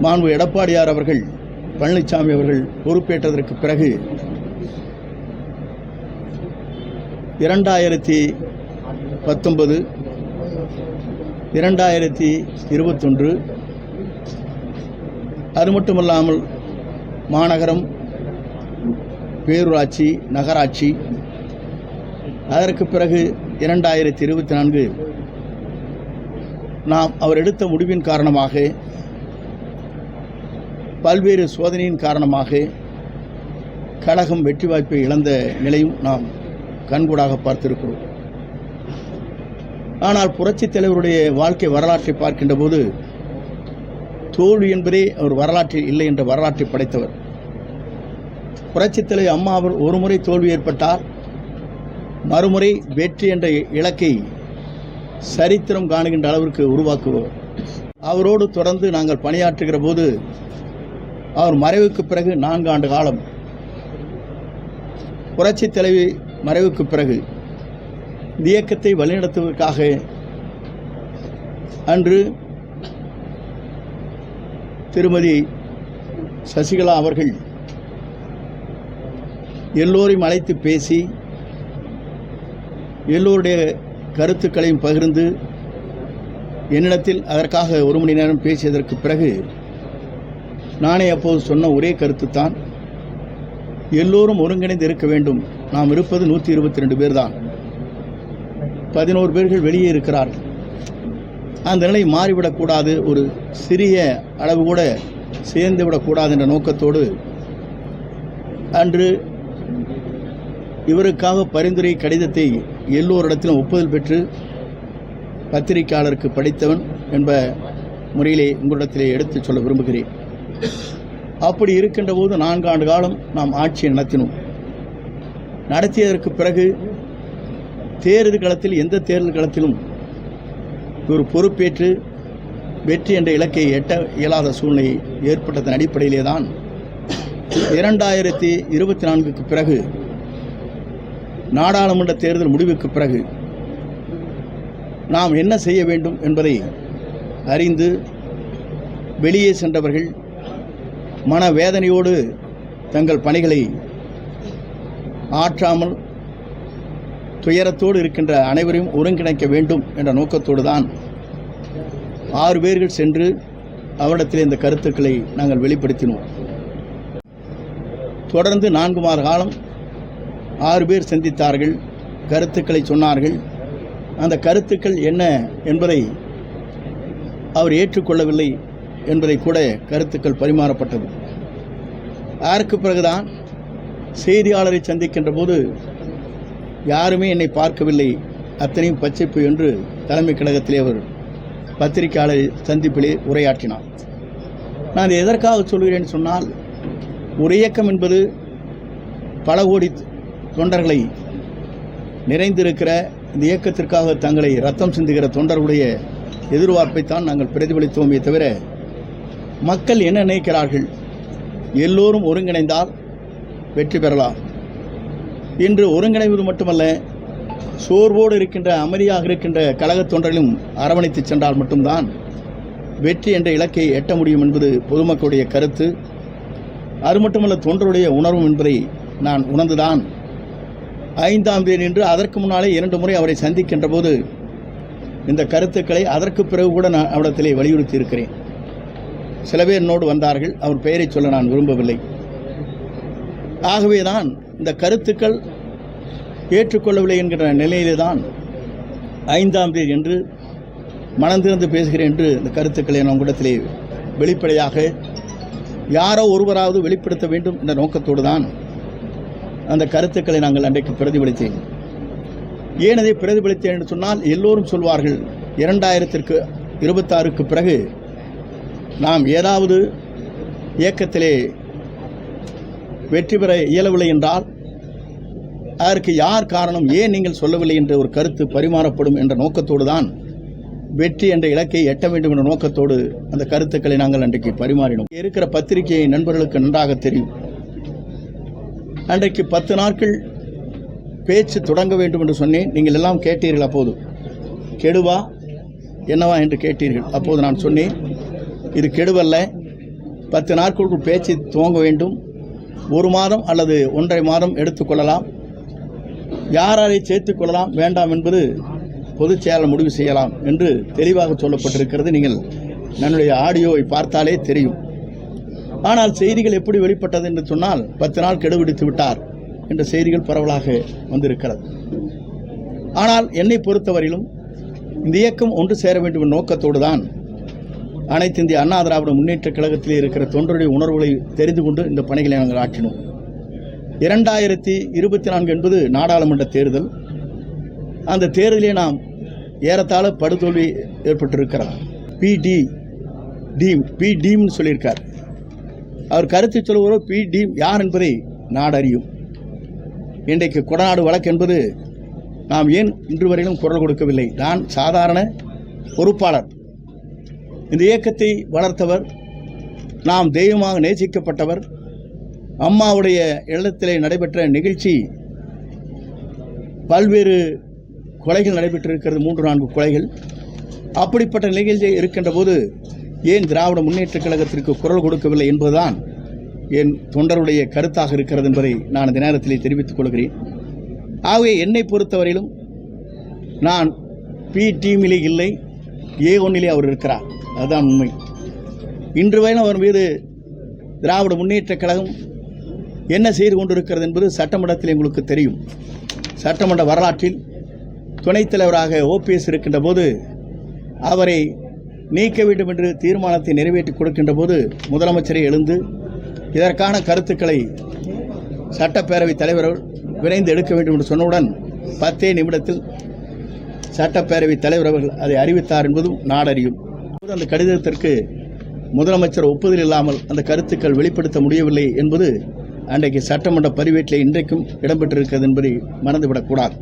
மாண்பு எடப்பாடியார் அவர்கள் பழனிசாமி அவர்கள் பொறுப்பேற்றதற்கு பிறகு இரண்டாயிரத்தி பத்தொன்பது இரண்டாயிரத்தி இருபத்தொன்று அது மட்டுமல்லாமல் மாநகரம் பேரூராட்சி நகராட்சி அதற்கு பிறகு இரண்டாயிரத்தி இருபத்தி நான்கு நாம் அவர் எடுத்த முடிவின் காரணமாக பல்வேறு சோதனையின் காரணமாக கழகம் வெற்றி வாய்ப்பை இழந்த நிலையும் நாம் கண்கூடாக பார்த்திருக்கிறோம். ஆனால் புரட்சித் தலைவருடைய வாழ்க்கை வரலாற்றை பார்க்கின்ற போது தோல்வி என்பதே அவர் வரலாற்றில் இல்லை என்ற வரலாற்றை படைத்தவர். புரட்சித் தலைவர் அம்மா அவர் ஒருமுறை தோல்வி ஏற்பட்டால் மறுமுறை வெற்றி என்ற இலக்கை சரித்திரம் காணுகின்ற அளவிற்கு உருவாக்குவோம். அவரோடு தொடர்ந்து நாங்கள் பணியாற்றுகிற போது அவர் மறைவுக்கு பிறகு நான்கு ஆண்டு காலம். புரட்சித் தலைவி மறைவுக்கு பிறகு இந்த இயக்கத்தை வழிநடத்துவதற்காக அன்று திருமதி சசிகலா அவர்கள் எல்லோரையும் அழைத்து பேசி எல்லோருடைய கருத்துக்களையும் பகிர்ந்து என்னிடத்தில் அதற்காக ஒரு மணி நேரம் பேசியதற்கு பிறகு நானே அப்போது சொன்ன ஒரே கருத்து தான் எல்லோரும் ஒருங்கிணைந்து இருக்க வேண்டும். நாம் இருப்பது நூற்றி இருபத்தி ரெண்டு பேர் தான் பதினோரு பேர்கள் வெளியே இருக்கிறார்கள். அந்த நிலை மாறிவிடக்கூடாது ஒரு சிறிய அளவு கூட சேர்ந்து விடக்கூடாது என்ற நோக்கத்தோடு அன்று இவருக்காக பரிந்துரை கடிதத்தை எல்லோரிடத்திலும் ஒப்புதல் பெற்று பத்திரிகையாளருக்கு படித்தவன் என்ப முறையிலே உங்களிடத்திலே எடுத்துச் சொல்ல விரும்புகிறேன். அப்படி இருக்கின்ற போது நான்காண்டு காலம் நாம் ஆட்சியை நடத்தினோம். நடத்தியதற்கு பிறகு தேர்தல் களத்தில் எந்த தேர்தல் களத்திலும் ஒரு பொறுப்பேற்று வெற்றி என்ற இலக்கை எட்ட இயலாத சூழ்நிலை ஏற்பட்டதன் அடிப்படையிலே தான் இரண்டாயிரத்தி இருபத்தி நான்குக்கு பிறகு நாடாளுமன்ற தேர்தல் முடிவுக்கு பிறகு நாம் என்ன செய்ய வேண்டும் என்பதை அறிந்து வெளியே சென்றவர்கள் மனவேதனையோடு தங்கள் பணிகளை ஆற்றாமல் துயரத்தோடு இருக்கின்ற அனைவரையும் ஒருங்கிணைக்க வேண்டும் என்ற நோக்கத்தோடு தான் ஆறு பேர்கள் சென்று அவரிடத்தில் இந்த கருத்துக்களை நாங்கள் வெளிப்படுத்தினோம். தொடர்ந்து நான்கு மாத காலம் ஆறு பேர் சந்தித்தார்கள் கருத்துக்களை சொன்னார்கள். அந்த கருத்துக்கள் என்ன என்பதை அவர் ஏற்றுக்கொள்ளவில்லை. என்பதை கூட கருத்துக்கள் பரிமாறப்பட்டது. அதற்கு பிறகுதான் செய்தியாளரை சந்திக்கின்ற போது யாருமே என்னை பார்க்கவில்லை. அத்தனையும் பச்சைப்பு என்று தலைமை கழகத்திலே அவர் பத்திரிகையாளர் சந்திப்பிலே உரையாற்றினார். நான் எதற்காக சொல்கிறேன் சொன்னால் ஒரு இயக்கம் என்பது பல கோடி தொண்டர்களை நிறைந்திருக்கிற இந்த இயக்கத்திற்காக தங்களை ரத்தம் சிந்துகிற தொண்டர்களுடைய எதிர்பார்ப்பைத்தான் நாங்கள் பிரதிபலித்தோமே தவிர மக்கள் என்ன நினைக்கிறார்கள்? எல்லோரும் ஒருங்கிணைந்தால் வெற்றி பெறலாம். இன்று ஒருங்கிணைவது மட்டுமல்ல சோர்வோடு இருக்கின்ற அமைதியாக இருக்கின்ற கழகத் தொண்டர்களும் அரவணைத்து சென்றால் மட்டும்தான் வெற்றி என்ற இலக்கை எட்ட முடியும் என்பது பொதுமக்களுடைய கருத்து. அது மட்டுமல்ல தொண்டருடைய உணர்வும் என்பதை நான் உணர்ந்துதான் ஐந்தாம் தேதி என்று அதற்கு முன்னாலே இரண்டு முறை அவரை சந்திக்கின்ற போது இந்த கருத்துக்களை அதற்கு பிறகு கூட நான் அவரிடத்திலே வலியுறுத்தி இருக்கிறேன் சில பேர் என்னோடு வந்தார்கள். அவர் பெயரை சொல்ல நான் விரும்பவில்லை. ஆகவேதான் இந்த கருத்துக்கள் ஏற்றுக்கொள்ளவில்லை என்கிற நிலையிலே தான் ஐந்தாம் தேதி என்று மனந்திறந்து பேசுகிறேன் என்று இந்த கருத்துக்களை நான் உங்களிடத்திலே வெளிப்படையாக யாரோ ஒருவராவது வெளிப்படுத்த வேண்டும் என்ற நோக்கத்தோடு தான் அந்த கருத்துக்களை நாங்கள் அன்றைக்கு பிரதிபலித்தேன். ஏன் அதை பிரதிபலித்தேன் என்று சொன்னால் எல்லோரும் சொல்வார்கள் இரண்டாயிரத்திற்கு இருபத்தாறுக்கு பிறகு நாம் ஏதாவது இயக்கத்திலே வெற்றி பெற இயலவில்லை என்றால் அதற்கு யார் காரணம் ஏன் நீங்கள் சொல்லவில்லை என்ற ஒரு கருத்து பரிமாறப்படும் என்ற நோக்கத்தோடு தான் வெற்றி என்ற இலக்கை எட்ட வேண்டும் என்ற நோக்கத்தோடு அந்த கருத்துக்களை நாங்கள் அன்றைக்கு பரிமாறினோம். இருக்கிற பத்திரிகையை நண்பர்களுக்கு நன்றாக தெரியும். அன்றைக்கு பத்து நாட்கள் பேச்சு தொடங்க வேண்டும் என்று சொன்னேன். நீங்கள் எல்லாம் கேட்டீர்கள் அப்போது. கெடுவா என்னவா என்று கேட்டீர்கள். அப்போது நான் சொன்னேன். இது கெடுவல்ல. பத்து நாட்களுக்குள் பேச்சு துவங்க வேண்டும். ஒரு மாதம் அல்லது ஒன்றரை மாதம் எடுத்துக்கொள்ளலாம் யாரை சேர்த்துக் கொள்ளலாம் வேண்டாம் என்பது பொதுச் செயலாளர் முடிவு செய்யலாம் என்று தெளிவாக சொல்லப்பட்டிருக்கிறது. நீங்கள் என்னுடைய ஆடியோவை பார்த்தாலே தெரியும். ஆனால் செய்திகள் எப்படி வெளிப்பட்டது என்று சொன்னால் பத்து நாள் கெடுபிடித்து விட்டார் என்ற செய்திகள் பரவலாக வந்திருக்கிறது. ஆனால் என்னை பொறுத்தவரையிலும் இந்த இயக்கம் ஒன்று சேர வேண்டும் நோக்கத்தோடு தான் அனைத்து இந்திய அண்ணா திராவிட முன்னேற்ற கழகத்திலே இருக்கிற தொண்டருடைய உணர்வுகளை தெரிந்து கொண்டு இந்த பணிகளை நாங்கள் ஆற்றினோம். இரண்டாயிரத்தி இருபத்தி நான்கு என்பது நாடாளுமன்ற தேர்தல். அந்த தேர்தலிலே நாம் ஏறத்தாழ படுதோல்வி ஏற்பட்டிருக்கிறார். பிடி டீம் பி டீம்னு சொல்லியிருக்கார். அவர் கருத்து சொல்லுவரோ பி டீம் யார் என்பதை நாடறியும் இன்றைக்கு கொடநாடு வழக்கு என்பது நாம் ஏன் இன்று வரையிலும் குரல் கொடுக்கவில்லை. நான் சாதாரண பொறுப்பாளர். இந்த இயக்கத்தை வளர்த்தவர் நாம் தெய்வமாக நேசிக்கப்பட்டவர் அம்மாவுடைய இல்லத்திலே நடைபெற்ற நிகழ்ச்சி பல்வேறு கொலைகள் நடைபெற்றிருக்கிறது மூன்று நான்கு கொலைகள். அப்படிப்பட்ட நிகழ்ச்சி இருக்கின்ற போது ஏன் திராவிட முன்னேற்றக் கழகத்திற்கு குரல் கொடுக்கவில்லை என்பதுதான் என் தொண்டருடைய கருத்தாக இருக்கிறது என்பதை நான் இந்த நேரத்திலே தெரிவித்துக் கொள்கிறேன். ஆகவே என்னை பொறுத்தவரையிலும் நான் பி டீமிலே இல்லை ஏ ஒன்னிலே அவர் இருக்கிறார். அதுதான் உண்மை. இன்று வயலும் அவர் மீது திராவிட முன்னேற்ற கழகம் என்ன செய்து கொண்டிருக்கிறது என்பது சட்டமன்றத்தில் எங்களுக்கு தெரியும். சட்டமன்ற வரலாற்றில் துணைத் தலைவராக ஓபிஎஸ் இருக்கின்ற போது அவரை நீக்க வேண்டும் என்று தீர்மானத்தை நிறைவேற்றி கொடுக்கின்ற போது முதலமைச்சரை எழுந்து இதற்கான கருத்துக்களை சட்டப்பேரவைத் தலைவர் விரைந்து எடுக்க வேண்டும் என்று சொன்னவுடன் பத்தே நிமிடத்தில் சட்டப்பேரவைத் தலைவர் அவர்கள் அதை அறிவித்தார் என்பதும் நாடறியும். அந்த கடிதத்திற்கு முதலமைச்சர் ஒப்புதல் இல்லாமல் அந்த கருத்துக்கள் வெளிப்படுத்த முடியவில்லை என்பது அன்றைக்கு சட்டமன்ற பதிவேட்டில் இன்றைக்கும் இடம்பெற்றிருக்கிறது என்பதை மறந்துவிடக்கூடாது.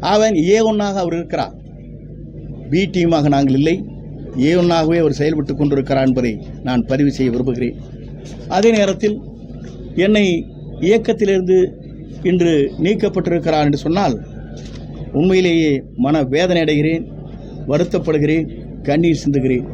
அவன் ஏ ஒன்றாக அவர் இருக்கிறார். பி டீமாக நாங்கள் இல்லை. ஏ ஒன்றாகவே அவர் செயல்பட்டு கொண்டிருக்கிறார் என்பதை நான் பதிவு செய்ய விரும்புகிறேன். அதே நேரத்தில் என்னை இயக்கத்திலிருந்து இன்று நீக்கப்பட்டிருக்கிறார் என்று சொன்னால் உண்மையிலேயே மன வேதனை அடைகிறேன் வருத்தப்படுகிறேன். கண்ணீர் சிந்துகிறேன்.